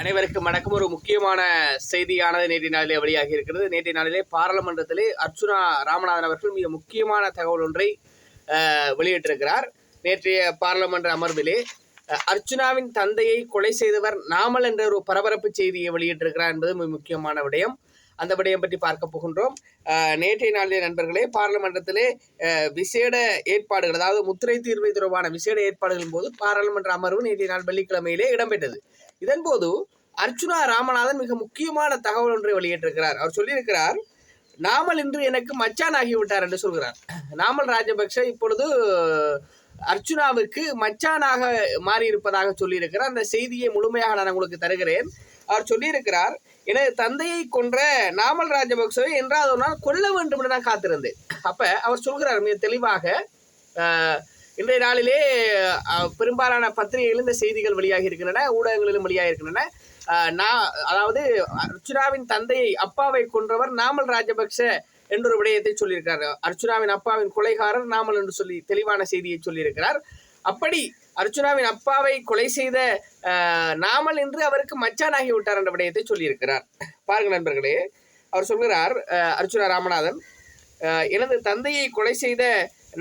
அனைவருக்கும் வணக்கம். ஒரு முக்கியமான செய்தியானது நேற்றைய நாளிலே வெளியாகி இருக்கிறது. நேற்றைய நாளிலே பாராளுமன்றத்திலே அர்ச்சுனா ராமநாதன் அவர்கள் மிக முக்கியமான தகவல் ஒன்றை வெளியிட்டிருக்கிறார். நேற்றைய பாராளுமன்ற அமர்விலே அர்ச்சுனாவின் தந்தையை கொலை செய்தவர் நாமல் என்ற ஒரு பரபரப்பு செய்தியை வெளியிட்டிருக்கிறார் என்பது மிக முக்கியமான விடயம். அந்த விடயம் பற்றி பார்க்க போகின்றோம். நேற்றைய நாளிலே நண்பர்களே பாராளுமன்றத்திலே விசேட ஏற்பாடுகள் அதாவது முத்திரை தீர்வை தொடர்பான விசேட ஏற்பாடுகளின் போது பாராளுமன்ற அமர்வு நேற்றைய நாள் வெள்ளிக்கிழமையிலே இடம்பெற்றது. இதன்போது அர்ச்சுனா ராமநாதன் மிக முக்கியமான தகவல் ஒன்றை வெளியிட்டிருக்கிறார். அவர் சொல்லியிருக்கிறார் நாமல் இன்று எனக்கு மச்சான் ஆகிவிட்டார் என்று சொல்கிறார். நாமல் ராஜபக்ஷ இப்பொழுது அர்ச்சுனாவுக்கு மச்சானாக மாறியிருப்பதாக சொல்லியிருக்கிறார். அந்த செய்தியை முழுமையாக நான் உங்களுக்கு தருகிறேன். அவர் சொல்லியிருக்கிறார் எனது தந்தையை கொன்ற நாமல் ராஜபக்சவை என்றால் ஒரு நாள் கொல்ல வேண்டும் என்று நான் காத்திருந்தேன். அப்ப அவர் சொல்கிறார் மிக தெளிவாக இன்றைய நாளிலே பெரும்பாலான பத்திரிகைகளும் இந்த செய்திகள் வெளியாக இருக்கின்றன ஊடகங்களிலும் வெளியாக இருக்கின்றன. நான் அதாவது அர்ச்சுனாவின் தந்தையை அப்பாவை கொன்றவர் நாமல் ராஜபக்ஷ என்ற ஒரு விடயத்தை சொல்லியிருக்கிறார் அர்ச்சுனாவின் அப்பாவின் கொலைகாரர் நாமல் என்று சொல்லி தெளிவான செய்தியை சொல்லியிருக்கிறார். அப்படி அர்ச்சுனாவின் அப்பாவை கொலை செய்த நாமல் என்று அவருக்கு மச்சானாகி விட்டார் என்ற விடயத்தை சொல்லியிருக்கிறார். பாருங்க நண்பர்களே அவர் சொல்கிறார் அர்ச்சுனா ராமநாதன் எனது தந்தையை கொலை செய்த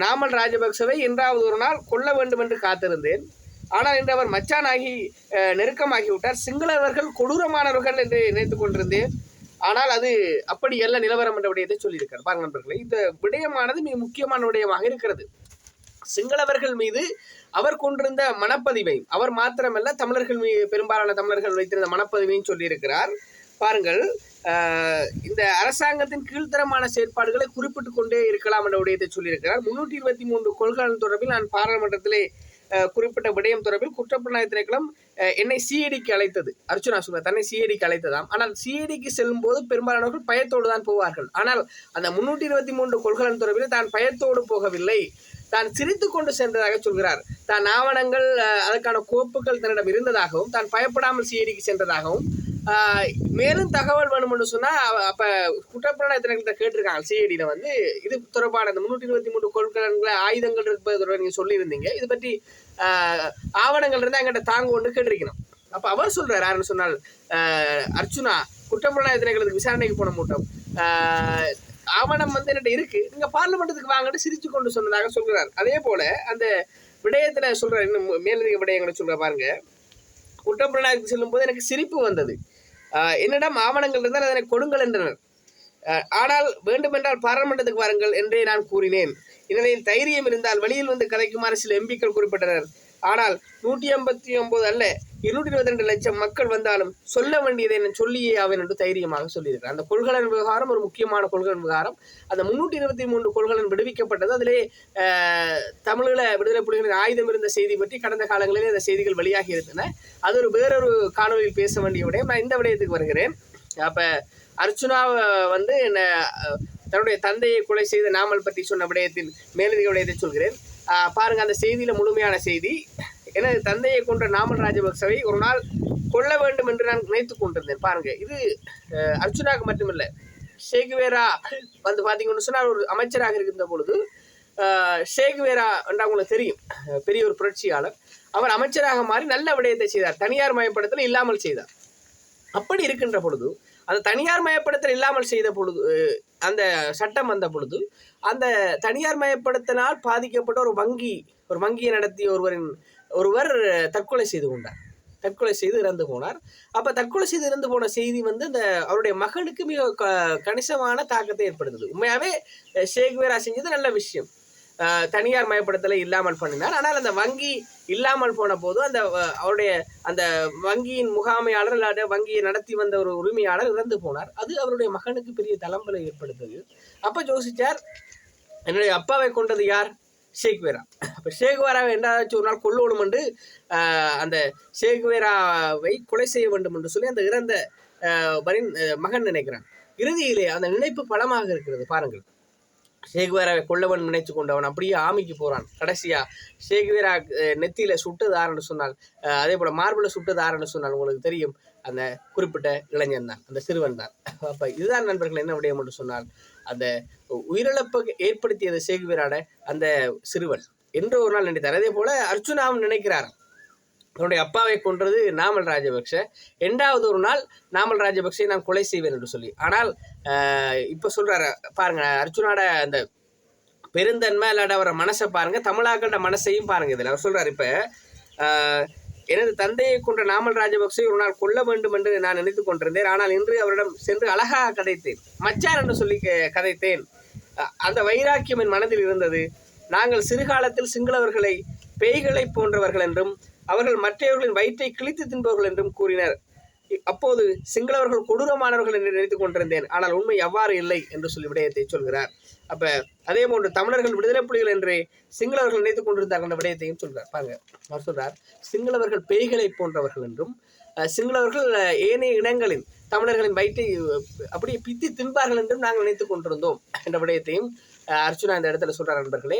நாமல் ராஜபக்சவை என்றாவது ஒரு நாள் கொல்ல வேண்டும் என்று காத்திருந்தேன். ஆனால் இன்று அவர் மச்சானாகி நெருக்கமாகிவிட்டார். சிங்களவர்கள் கொடூரமானவர்கள் என்று நினைத்து கொண்டிருந்தேன். ஆனால் அது அப்படி அல்ல நிலவரம் என்ற விடயத்தை சொல்லியிருக்கார் பாருங்க நண்பர்களே இந்த விடயமானது மிக முக்கியமான விடயமாக இருக்கிறது. சிங்களவர்கள் மீது அவர் கொண்டிருந்த மனப்பதிவையும் அவர் மாத்திரமல்ல தமிழர்கள் மீது பெரும்பாலான தமிழர்கள் வைத்திருந்த மனப்பதிவையும் சொல்லியிருக்கிறார். பாருங்கள் இந்த அரசாங்கத்தின் கீழ்த்தரமான செயற்பாடுகளை குறிப்பிட்டு கொண்டே இருக்கலாம் என்ற விடயத்தை சொல்லியிருக்கிறார். முன்னூற்றி இருபத்தி மூன்று கொள்கைகள் தொடர்பில் நான் பாராளுமன்றத்திலே குறிப்பிட்ட விடயம் தொடர்பில் குற்றப்புலனாய்வு திணைக்களம் என்னை சிஐடிக்கு அழைத்தது. அர்ச்சுனா சொல்ல தன்னை சிஐடிக்கு அழைத்ததாம். ஆனால் சிஐடிக்கு செல்லும் போது பெரும்பாலானவர்கள் பயத்தோடு தான் போவார்கள். ஆனால் அந்த முன்னூற்றி இருபத்தி மூன்று கொள்கைகள் தொடர்பில் தான் பயத்தோடு போகவில்லை. தான் சிரித்து கொண்டு சென்றதாக சொல்கிறார். தான் ஆவணங்கள் அதற்கான கோப்புகள் தன்னிடம் இருந்ததாகவும் தான் பயப்படாமல் சிஐடிக்கு சென்றதாகவும் மேலும் தகவல் வேணும்னு சொன்னால் சொன்னா அவ- அப்ப கேட்டிருக்காங்க? சிஐடியில வந்து இது தொடர்பான இந்த முன்னூற்றி இருபத்தி மூன்று கொள்கலன்களை ஆயுதங்கள் இருப்பது தொடர்பாக நீங்க சொல்லியிருந்தீங்க. இது பற்றி ஆவணங்கள் இருந்தால் எங்கிட்ட தாங்க ஒன்று கேட்டிருக்கணும். அப்ப அவர் சொல்றாரு யாருன்னு சொன்னால் அர்ச்சுனா குற்றப்புலனாய்வு திணைக்களத்துக்கு விசாரணைக்கு போன மூட்டம். ஆவணம் வந்து என்கிட்ட இருக்கு. நீங்க பார்லிமெண்ட்டுக்கு வாங்கன்னு சிரிச்சு கொண்டு சொன்னதாக சொல்கிறார் அதே போல அந்த விடயத்துல சொல்ற இன்னும் மேலதிக விடயங்களை சொல்ற பாருங்க. குற்றப்புலனாய்வுக்கு செல்லும் போது எனக்கு சிரிப்பு வந்தது. என்னிடம் ஆவணங்கள் இருந்தால் அதனை கொடுங்கள் என்றனர். ஆனால் வேண்டுமென்றால் பாராளுமன்றத்துக்கு வாருங்கள் என்றே நான் கூறினேன். இந்நிலையில் தைரியம் இருந்தால் வெளியில் வந்து கதைக்குமாறு சில எம்பிக்கள் குறிப்பிட்டனர். ஆனால் நூற்றி ஐம்பத்தி ஒன்பது அல்ல இருநூற்றி இருபத்தி ரெண்டு லட்சம் மக்கள் வந்தாலும் சொல்ல வேண்டியதை நான் சொல்லியே ஆவேன் என்று தைரியமாக சொல்லியிருக்கிறார். அந்த கொள்கலன் விவகாரம் ஒரு முக்கியமான கொள்கலன் விவகாரம். அந்த முன்னூற்றி இருபத்தி மூன்று கொள்கலன் விடுவிக்கப்பட்டது. அதிலே தமிழில் தமிழீழ விடுதலை புலிகளின் ஆயுதம் இருந்த செய்தி பற்றி கடந்த காலங்களிலே அந்த செய்திகள் வெளியாகி இருந்தன. அது ஒரு வேறொரு காணொலியில் பேச வேண்டிய விடயம். நான் இந்த விடயத்துக்கு வருகிறேன். அப்போ அர்ச்சுனா வந்து என்ன தன்னுடைய தந்தையை கொலை செய்த நாமல் பற்றி சொன்ன விடயத்தில் மேலதிக விடயத்தை சொல்கிறேன். பாருங்கள் பாருங்க அந்த செய்தியில் முழுமையான செய்தி. எனது தந்தையை கொன்ற நாமல் ராஜபக்சவை ஒரு நாள் கொல்ல வேண்டும் என்று நான் நினைத்துக் கொண்டிருந்தேன். பாருங்க இது அஹ், மட்டுமில்லை. ஷேகுவேரா ஷேக்வேரா வந்து பார்த்தீங்கன்னு சொன்னால் ஒரு அமைச்சராக இருக்கின்ற பொழுது ஷேகுவேரா ஷேக்வேரா என்று உங்களுக்கு தெரியும். பெரிய ஒரு புரட்சியாளர். அவர் அமைச்சராக மாறி நல்ல விடயத்தை செய்தார். தனியார் மயப்படுத்தல் இல்லாமல் செய்தார். அப்படி இருக்கின்ற பொழுது அந்த தனியார் மயப்படுத்தல் இல்லாமல் செய்த பொழுது அந்த சட்டம் வந்த பொழுது அந்த தனியார் மயப்படுத்தினால் பாதிக்கப்பட்ட ஒரு வங்கி ஒரு வங்கியை நடத்திய ஒருவரின் ஒருவர் தற்கொலை செய்து கொண்டார். தற்கொலை செய்து இறந்து போனார். அப்போ தற்கொலை செய்து இறந்து போன செய்தி வந்து அந்த அவருடைய மகனுக்கு மிக க- கணிசமான தாக்கத்தை ஏற்படுத்துது. உண்மையாகவே ஷேக்வேரா செஞ்சது நல்ல விஷயம். தனியார் மயப்படுத்தலை இல்லாமல் பண்ணினார். ஆனால் அந்த வங்கி இல்லாமல் போன போது அந்த அவருடைய அந்த வங்கியின் முகாமையாளர் இல்லாத வங்கியை நடத்தி வந்த ஒரு உரிமையாளர் இறந்து போனார். அது அவருடைய மகனுக்கு பெரிய தளம்பலை ஏற்படுத்தது. அப்போ ஜோசிச்சார் என்னுடைய அப்பாவை கொண்டது யார்? ஷேக்வேரா அப்போ ஷேக்வேராவை என்றாச்சும் ஒரு நாள் கொல்லணும் என்று அந்த ஷேக்வேராவை கொலை செய்ய வேண்டும் என்று சொல்லி அந்த இறந்த வரின் மகன் நினைக்கிறான். இறுதியிலே அந்த நினைப்பு பலமாக இருக்கிறது. பாருங்கள். ஷேக்வேராவை கொல்லவன் நினைத்து கொண்டு அவன் அப்படியே ஆமிக்கு போகிறான் கடைசியாக ஷேக்வேரா நெத்தியில் சுட்டது ஆறுன்னு சொன்னால் அதே போல் மார்பில் சுட்டது ஆறுன்னு சொன்னால் உங்களுக்கு தெரியும். அந்த குறிப்பிட்ட இளைஞன் தான் அந்த சிறுவன் தான். அப்போ இதுதான் நண்பர்கள் என்ன விடயம் என்று சொன்னால் அந்த உயிரிழப்பை ஏற்படுத்தியது ஷேக்வேராட அந்த சிறுவன். என்று ஒரு நாள் நினைத்தார் அதே போல் அர்ஜுனாவும் நினைக்கிறார். என்னுடைய அப்பாவை கொன்றது நாமல் ராஜபக்ஷ. இரண்டாவது ஒரு நாள் நாமல் ராஜபக்ஷை நான் கொலை செய்வேன் என்று சொல்லி. ஆனால் இப்போ சொல்கிறாரு பாருங்க அர்ஜுனோட அந்த பெருந்தன்மை இல்லாட அவர மனசை பாருங்க தமிழாக்களோட மனசையும் பாருங்க இதில். அவர் சொல்கிறார் இப்போ எனது தந்தையை கொன்ற நாமல் ராஜபக்ஷை ஒரு நாள் கொல்ல வேண்டும் என்று நான் நினைத்து கொண்டிருந்தேன். ஆனால் இன்று அவரிடம் சென்று அழகாக கதைத்தேன். மச்சார் என்று சொல்லி கதைத்தேன். அந்த வைராக்கியம் என் மனதில் இருந்தது. நாங்கள் சிறுகாலத்தில் சிங்களவர்களை பேய்களை போன்றவர்கள் என்றும் அவர்கள் மற்றவர்களின் வயிற்றை கிழித்து தின்பவர்கள் என்றும் கூறினர். இ- அப்போது சிங்களவர்கள் கொடூரமானவர்கள் என்று நினைத்துக் கொண்டிருந்தேன். ஆனால் உண்மை எவ்வாறு இல்லை என்று சொல்லி விடயத்தை சொல்கிறார். அப்ப அதே போன்று தமிழர்கள் விடுதலை புலிகள் என்று சிங்களவர்கள் நினைத்துக் கொண்டிருந்தார்கள் என்ற விடயத்தையும் சொல்கிறார். பாருங்க அவர் சொல்றார் சிங்களவர்கள் பேய்களை போன்றவர்கள் என்றும் சிங்களவர்கள் ஏனைய இனங்களின் தமிழர்களின் வயிற்றை அப்படியே பித்தி தின்பார்கள் என்றும் நாங்கள் நினைத்துக் கொண்டிருந்தோம் என்ற விடயத்தையும் அர்ச்சுனா இந்த இடத்துல சொல்கிறார் நண்பர்களே.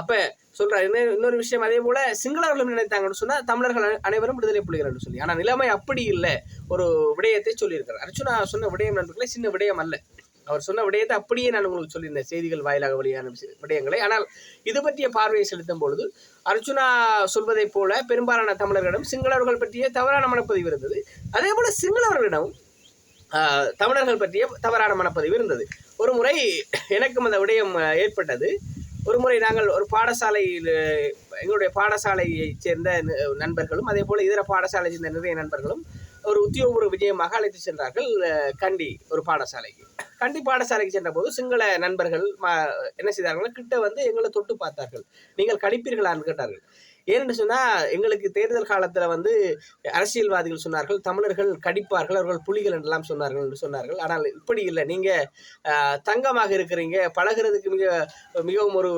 அப்போ சொல்கிறார் இன்னும் இன்னொரு விஷயம் அதே போல சிங்களவர்களும் நினைத்தாங்கன்னு சொன்னால் தமிழர்கள் அனைவரும் விடுதலை புலிகள் சொல்லி. ஆனால் நிலைமை அப்படி இல்லை. ஒரு விடயத்தை சொல்லியிருக்கார் அர்ச்சுனா சொன்ன விடயம் நண்பர்களே சின்ன விடயம் அல்ல. அவர் சொன்ன விடயத்தை அப்படியே நான் உங்களுக்கு சொல்லியிருந்தேன். செய்திகள் வாயிலாக வெளியான விடயங்களை. ஆனால் இது பற்றிய பார்வையை செலுத்தும் பொழுது அர்ச்சுனா சொல்வதைப் போல பெரும்பாலான தமிழர்களிடம் சிங்களவர்கள் பற்றிய தவறான மனப்பதிவு இருந்தது. அதே போல சிங்களவர்களிடம் தமிழர்கள் பற்றிய தவறான மனப்பதிவு இருந்தது. ஒரு முறை எனக்கும் அந்த விடயம் ஏற்பட்டது. ஒரு முறை நாங்கள் ஒரு பாடசாலையில் எங்களுடைய பாடசாலையைச் சேர்ந்த நண்பர்களும் அதே போல் இதர பாடசாலையை சேர்ந்த நிறைய நண்பர்களும் ஒரு உத்தியோகபூர்வ விஜயமாக அழைத்து சென்றார்கள் கண்டி ஒரு பாடசாலைக்கு. கண்டி பாடசாலைக்கு சென்றபோது சிங்கள நண்பர்கள் என்ன செய்தார்கள்? கிட்ட வந்து எங்களை தொட்டு பார்த்தார்கள். நீங்கள் கடிப்பீர்களான்னு கேட்டார்கள். ஏன்னு சொன்னால் எங்களுக்கு தேர்தல் காலத்தில் வந்து அரசியல்வாதிகள் சொன்னார்கள் தமிழர்கள் கடிப்பார்கள் அவர்கள் புலிகள் என்றெல்லாம் சொன்னார்கள் என்று சொன்னார்கள். ஆனால் இப்படி இல்லை. நீங்கள் தங்கமாக இருக்கிறீங்க பழகுறதுக்கு மிக மிகவும் ஒரு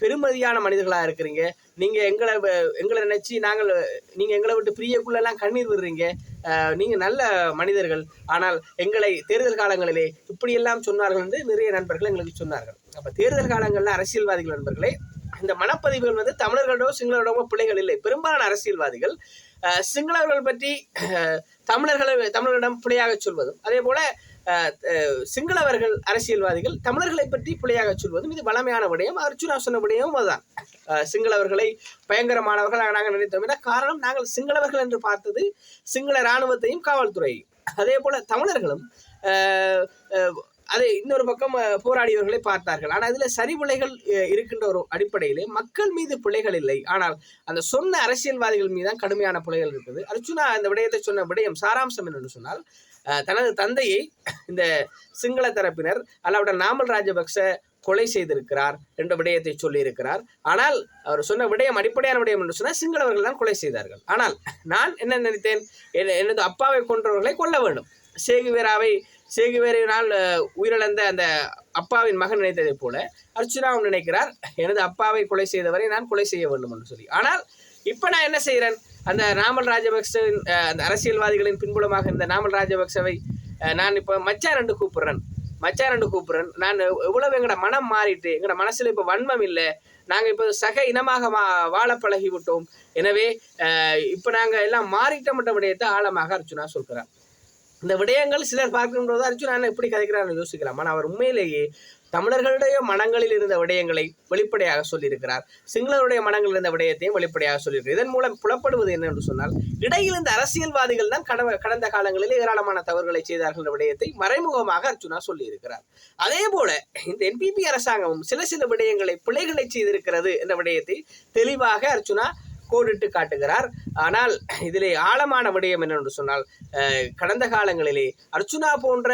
பெருமதியான மனிதர்களாக இருக்கிறீங்க. நீங்கள் எங்களை எங்களை நினச்சி நாங்கள் நீங்கள் எங்களை விட்டு பிரியக்குள்ளெல்லாம் கண்ணீர் விடுறீங்க. நீங்கள் நல்ல மனிதர்கள். ஆனால் எங்களை தேர்தல் காலங்களிலே இப்படியெல்லாம் சொன்னார்கள் என்று நிறைய நண்பர்கள் எங்களுக்கு சொன்னார்கள். அப்போ தேர்தல் காலங்களில் அரசியல்வாதிகள் நண்பர்களே இந்த மனப்பதிவுகள் வந்து தமிழர்களோட சிங்களரோட பிள்ளைகள் இல்லை. பெரும்பாலான அரசியல்வாதிகள் சிங்களர்கள் சிங்களவர்கள் பற்றி தமிழர்களை தமிழர்களிடம் பிள்ளையாக சொல்வதும் அதே போல சிங்களவர்கள் அரசியல்வாதிகள் தமிழர்களை பற்றி பிள்ளையாக சொல்வதும் இது வளமையான விடயம். அர்ஜுனா சொன்ன விடயமும் அதுதான். சிங்களவர்களை பயங்கரமானவர்கள் நாங்கள் நினைத்தோம். என காரணம்? நாங்கள் சிங்களவர்கள் என்று பார்த்தது சிங்கள இராணுவத்தையும் காவல்துறையையும். அதே போல தமிழர்களும் அதை இன்னொரு பக்கம் போராடியவர்களை பார்த்தார்கள். ஆனால் இதில் சரி இருக்கின்ற ஒரு அடிப்படையிலே மக்கள் மீது பிழைகள் இல்லை. ஆனால் அந்த சொன்ன அரசியல்வாதிகள் மீது தான் கடுமையான பிழைகள் இருக்குது. அர்ச்சுனா அந்த விடயத்தை சொன்ன விடயம் சாராம்சம் என்னன்னு சொன்னால் தனது தந்தையை இந்த சிங்கள தரப்பினர் அல்லாவிட நாமல் ராஜபக்ச கொலை செய்திருக்கிறார் என்ற விடயத்தை சொல்லியிருக்கிறார். ஆனால் அவர் சொன்ன விடயம் அடிப்படையான விடயம் என்று சொன்னால் சிங்களவர்கள் தான் கொலை செய்தார்கள். ஆனால் நான் என்ன நினைத்தேன்? எனது அப்பாவை கொன்றவர்களை கொல்ல வேண்டும். சேகுவேராவை சேகுவேரினால் உயிரிழந்த அந்த அப்பாவின் மகன் நினைத்ததைப் போல அர்ச்சுனாவும் நினைக்கிறார் எனது அப்பாவை கொலை செய்தவரை நான் கொலை செய்ய வேண்டும் என்று சொல்லி. ஆனால் இப்போ நான் என்ன செய்கிறேன் அந்த நாமல் ராஜபக்சவின் அந்த அரசியல்வாதிகளின் பின்புலமாக இருந்த நாமல் ராஜபக்சவை நான் இப்போ மச்சான் ரெண்டு கூப்பிடுறேன். மச்சான் ரெண்டு கூப்பிடுறேன். நான் எவ்வளவு எங்களோட மனம் மாறிட்டு எங்களோட மனசில் இப்போ வன்மம் இல்லை. நாங்கள் இப்போ சக இனமாக மா வாழ பழகி விட்டோம் எனவே இப்போ நாங்கள் எல்லாம் மாறிட்டோம் மட்டும் விடயத்தை ஆழமாக அர்ச்சுனா சொல்கிறார். இந்த விடயங்கள் சிலர் பார்க்கும்போது அர்ஜுனா என்ன இப்படி கதைக்கிறான்னு யோசிக்கலாம். ஆனால் அவர் உண்மையிலேயே தமிழர்களுடைய மனங்களில் இருந்த விடயங்களை வெளிப்படையாக சொல்லியிருக்கிறார். சிங்களருடைய மனங்களில் இருந்த விடயத்தையும் வெளிப்படையாக சொல்லியிருக்கிறார். இதன் மூலம் புலப்படுவது என்ன என்று சொன்னால் இடையில் இந்த அரசியல்வாதிகள் தான் கட கடந்த காலங்களில் ஏராளமான தவறுகளை செய்தார்கள் என்ற விடயத்தை மறைமுகமாக அர்ஜுனா சொல்லியிருக்கிறார். அதே போல இந்த என்பிபி அரசாங்கமும் சில சில விடயங்களை பிழைகளை செய்திருக்கிறது என்ற விடயத்தை தெளிவாக அர்ஜுனா கோடிட்டு காட்டுகிறார். ஆனால் இதிலே ஆழமான விடயம் என்னென்று சொன்னால் கடந்த காலங்களிலே அர்ச்சுனா போன்ற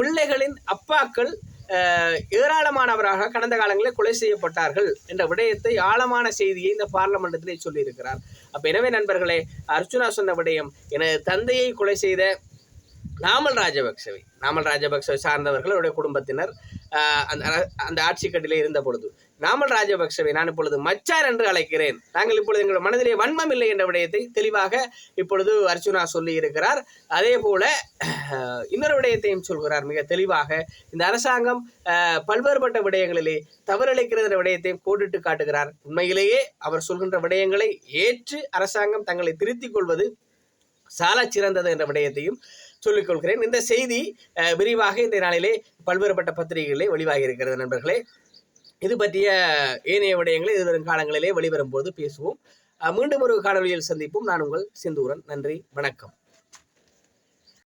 பிள்ளைகளின் அப்பாக்கள் ஏராளமானவராக கடந்த காலங்களில் கொலை செய்யப்பட்டார்கள் என்ற விடயத்தை ஆழமான செய்தியை இந்த பார்லமெண்டத்திலே சொல்லியிருக்கிறார். அப்போ எனவே நண்பர்களே அர்ச்சுனா சொன்ன விடயம் எனது தந்தையை கொலை செய்த நாமல் ராஜபக்சவை நாமல் ராஜபக்சவை சார்ந்தவர்கள் அவருடைய குடும்பத்தினர் அந்த அந்த ஆட்சி கட்டிலே இருந்த பொழுது. நாமல் ராஜபக்சவை நான் இப்பொழுது மச்சான் என்று அழைக்கிறேன். நாங்கள் இப்பொழுது எங்கள் மனதிலே வன்மம் இல்லை என்ற விடயத்தை தெளிவாக இப்பொழுது அர்ச்சுனா சொல்லி இருக்கிறார். அதே போல இன்னொரு விடயத்தையும் சொல்கிறார் மிக தெளிவாக. இந்த அரசாங்கம் பல்வேறுபட்ட விடயங்களிலே தவறளிக்கிறது என்ற விடயத்தையும் கோடிட்டு காட்டுகிறார். உண்மையிலேயே அவர் சொல்கின்ற விடயங்களை ஏற்று அரசாங்கம் தங்களை திருத்திக் கொள்வது சால சிறந்தது என்ற விடயத்தையும் சொல்லிக் கொள்கிறேன். இந்த செய்தி விரிவாக இந்த நாளிலே பல்வேறுபட்ட பத்திரிகைகளிலே வெளிவாகி இருக்கிறது நண்பர்களே. இது பற்றிய ஏனைய விடயங்களை எதிர்வரும் காலங்களிலே வெளிவரும் போது பேசுவோம் மீண்டும் ஒரு காணொலியில் சந்திப்போம். நான் உங்கள் சிந்தூரன். நன்றி. வணக்கம்.